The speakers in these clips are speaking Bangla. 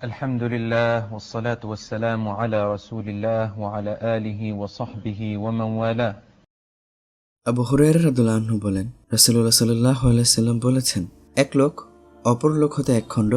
الحمد لله والصلاة والسلام على رسول الله وعلى آله وصحبه ومن والاه আবু হুরাইর রাদুল্লাহ্ন বলেন রাসুল্লাহ সাল্লাহ আলাইসাল্লাম বলেছেন এক লোক অপর লোক হতে এক খণ্ড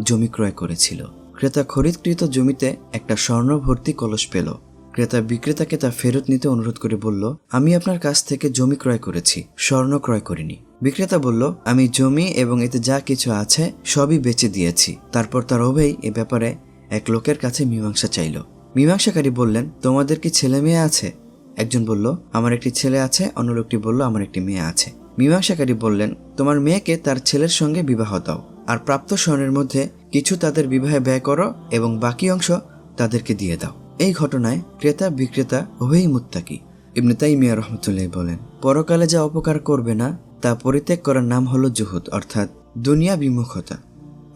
জমি ক্রয় করেছিল ক্রেতা খরিদকৃত জমিতে একটা স্বর্ণ ভর্তি কলস পেল ক্রেতা বিক্রেতাকে তা ফেরত নিতে অনুরোধ করে বলল আমি আপনার কাছ থেকে জমি ক্রয় করেছি স্বর্ণ ক্রয় করিনি বিক্রেতা বলল, আমি জমি এবং এতে যা কিছু আছে সবই বেচে দিয়েছি। তারপর তার অভেই এ ব্যাপারে এক লোকের কাছে মীমাংসা চাইল। মীমাংসাকারী বললেন, তোমাদের কি ছেলে মেয়ে আছে? একজন বলল, আমার একটি ছেলে আছে। অন্য লোকটি বলল, আমার একটি মেয়ে আছে। মীমাংসাকারী বললেন, তোমার মেয়েকে তার ছেলের সঙ্গে বিবাহ দাও, আর প্রাপ্ত স্বর্ণের মধ্যে কিছু তাদের বিবাহে ব্যয় করো এবং বাকি অংশ তাদেরকে দিয়ে দাও। এই ঘটনায় ক্রেতা, বিক্রেতা, উভয়ই মুত্তাকি। ইবনে তাইমিয়া রহমতুল্লাহ বলেন, পরকালে যা অপকার করবে না তা পরিত্যাগ করার নাম হলো জুহুদ, অর্থাৎ দুনিয়া বিমুখতা।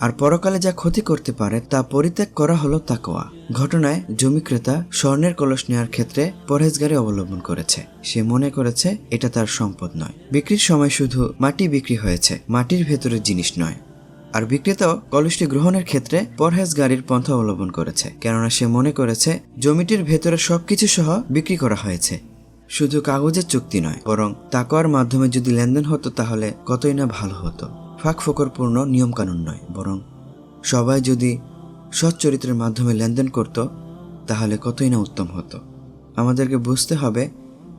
আর পরকালে যা ক্ষতি করতে পারে, তা পরিত্যাগ করা হলো তাকোয়া ঘটনায় জমি ক্রেতা স্বর্ণের কলস নেওয়ার ক্ষেত্রে পরহেজগারি অবলম্বন করেছে। সে মনে করেছে, এটা তার সম্পদ নয়। বিক্রির সময় শুধু মাটি বিক্রি হয়েছে, মাটির ভেতরের জিনিস নয়। আর বিক্রেতাও কলসটি গ্রহণের ক্ষেত্রে পরহেজ গাড়ির পন্থা অবলম্বন করেছে, কেননা সে মনে করেছে, জমিটির ভেতরে সবকিছু সহ বিক্রি করা হয়েছে। শুধু কাগজের চুক্তি নয়, বরং তাকওয়ার মাধ্যমে যদি লেনদেন হতো তাহলে কতই না ভালো হতো। ফাঁক ফোকরপূর্ণ নিয়মকানুন নয়, বরং সবাই যদি সৎ চরিত্রের মাধ্যমে লেনদেন করত, তাহলে কতই না উত্তম হতো। আমাদেরকে বুঝতে হবে,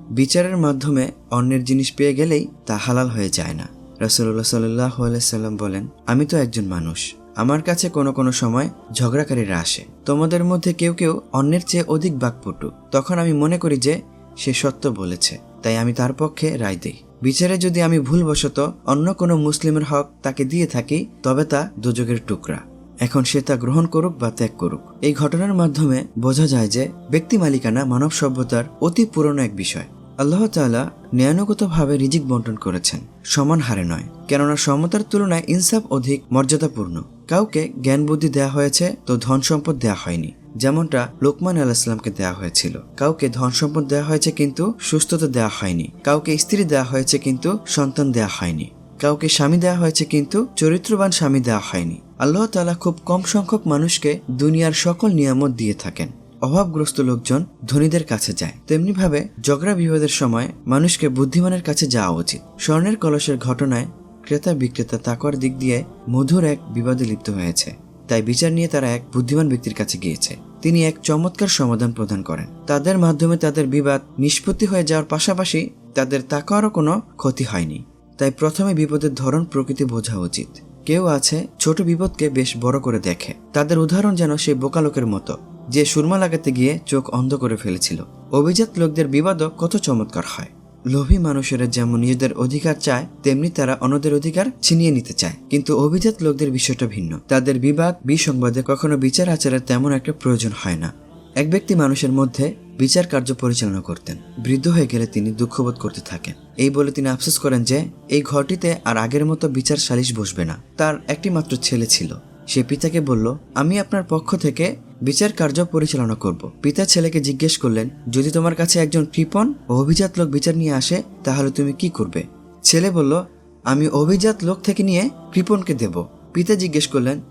বিচারের মাধ্যমে অন্যের জিনিস পেয়ে গেলেই তা হালাল হয়ে যায় না। রাসুল্লাহ সাল্লাহ সাল্লাম বলেন, আমি তো একজন মানুষ। আমার কাছে কোনো কোনো সময় ঝগড়াকারীরা আসে। তোমাদের মধ্যে কেউ কেউ অন্যের চেয়ে অধিক বাকপটু। তখন আমি মনে করি যে সে সত্য বলেছে, তাই আমি তার পক্ষে রায় দেই। বিচারে যদি আমি ভুলবশত অন্য কোনো মুসলিমের হক তাকে দিয়ে থাকি, তবে তা দুযোগের টুকরা। এখন সে তা গ্রহণ করুক বা ত্যাগ করুক। এই ঘটনার মাধ্যমে বোঝা যায় যে ব্যক্তি মালিকানা মানব সভ্যতার অতি পুরনো এক বিষয়। আল্লাহ তাআলা ন্যায়ানুগতভাবে রিজিক বন্টন করেছেন, সমান হারে নয়। কেননা সমতার তুলনায় ইনসাফ অধিক মর্যাদাপূর্ণ। কাউকে জ্ঞান বুদ্ধি দেওয়া হয়েছে তো ধন সম্পদ দেওয়া হয়নি। যেমনটা লোকমান আলাহিসামকে দেওয়া হয়েছিল। কাউকে ধন সম্পদ দেওয়া হয়েছে কিন্তু সুস্থতা দেওয়া হয়নি। কাউকে স্ত্রী দেওয়া হয়েছে কিন্তু সন্তান দেওয়া হয়নি। কাউকে স্বামী দেওয়া হয়েছে কিন্তু চরিত্রবান স্বামী দেওয়া হয়নি। আল্লাহ তালা খুব কম সংখ্যক মানুষকে দুনিয়ার সকল নিয়ামত দিয়ে থাকেন। অভাবগ্রস্ত লোকজন ধনীদের কাছে যায়। তেমনিভাবে ঝগড়া বিবাদের সময় মানুষকে বুদ্ধিমানের কাছে যাওয়া উচিত। স্বর্ণের কলসের ঘটনায় ক্রেতা বিক্রেতা তাকওয়ার দিক দিয়ে মধুর এক বিবাদে লিপ্ত হয়েছে। তাই বিচার নিয়ে তারা এক বুদ্ধিমান ব্যক্তির কাছে গিয়েছে। তিনি এক চমৎকার সমাধান প্রদান করেন। তাদের মাধ্যমে তাদের বিবাদ নিষ্পত্তি হয়ে যাওয়ার পাশাপাশি তাদের তাকারও কোনো ক্ষতি হয়নি। তাই প্রথমে বিপদের ধরন প্রকৃতি বোঝা উচিত। কেউ আছে, ছোট বিপদকে বেশ বড় করে দেখে। তাদের উদাহরণ যেন সেই বোকালোকের মতো, যে সুরমা লাগাতে গিয়ে চোখ অন্ধ করে ফেলেছিল। অভিজাত লোকদের বিবাদও কত চমৎকার হয়। লোভী মানুষেরা যেমন নিজেদের অধিকার চায়, তেমনি তারা অন্যদের অধিকার ছিনিয়ে নিতে চায়। কিন্তু অভিজাত লোকদের বিষয়টা ভিন্ন। তাদের বিবাদ বিসংবাদে কখনো বিচার আচারের তেমন একটা প্রয়োজন হয় না। এক ব্যক্তি মানুষের মধ্যে বিচার কার্য পরিচালনা করতেন। বৃদ্ধ হয়ে গেলে তিনি দুঃখবোধ করতে থাকেন। এই বলে তিনি আফসোস করেন যে, এই ঘরটিতে আর আগের মতো বিচার সালিশ বসবে না। তার একটি মাত্র ছেলে ছিল। সে পিতাকে বলল, আমি আপনার পক্ষ থেকে বিচার কার্য পরিচালনা করব। পিতা ছেলেকে জিজ্ঞেস করলেন, যদি তোমার কাছে একজন কৃপণ ও অভিজাত লোক বিচার নিয়ে আসে, তাহলে তুমি কি করবে? ছেলে বলল, আমি অভিজাত লোক থেকে নিয়ে কৃপণকে দেব। পিতা জিজ্ঞেস করলেন,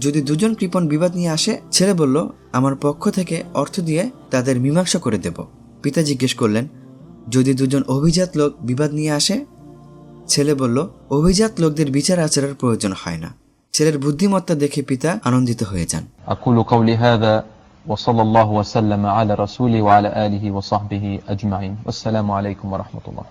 যদি দুজন কৃপণ বিবাদ নিয়ে আসে? ছেলে বলল, আমার পক্ষ থেকে অর্থ দিয়ে তাদের মীমাংসা করে দেব। পিতা জিজ্ঞেস করলেন, যদি দুজন অভিজাত লোক বিবাদ নিয়ে আসে? ছেলে বলল, অভিজাত লোকদের বিচার আচারের প্রয়োজন হয় না। ছেলের বুদ্ধিমত্তা দেখে পিতা আনন্দিত হয়ে যান أقول قولي هذا وصلى الله وسلم على رسوله وعلى آله وصحبه أجمعين والسلام عليكم ورحمة الله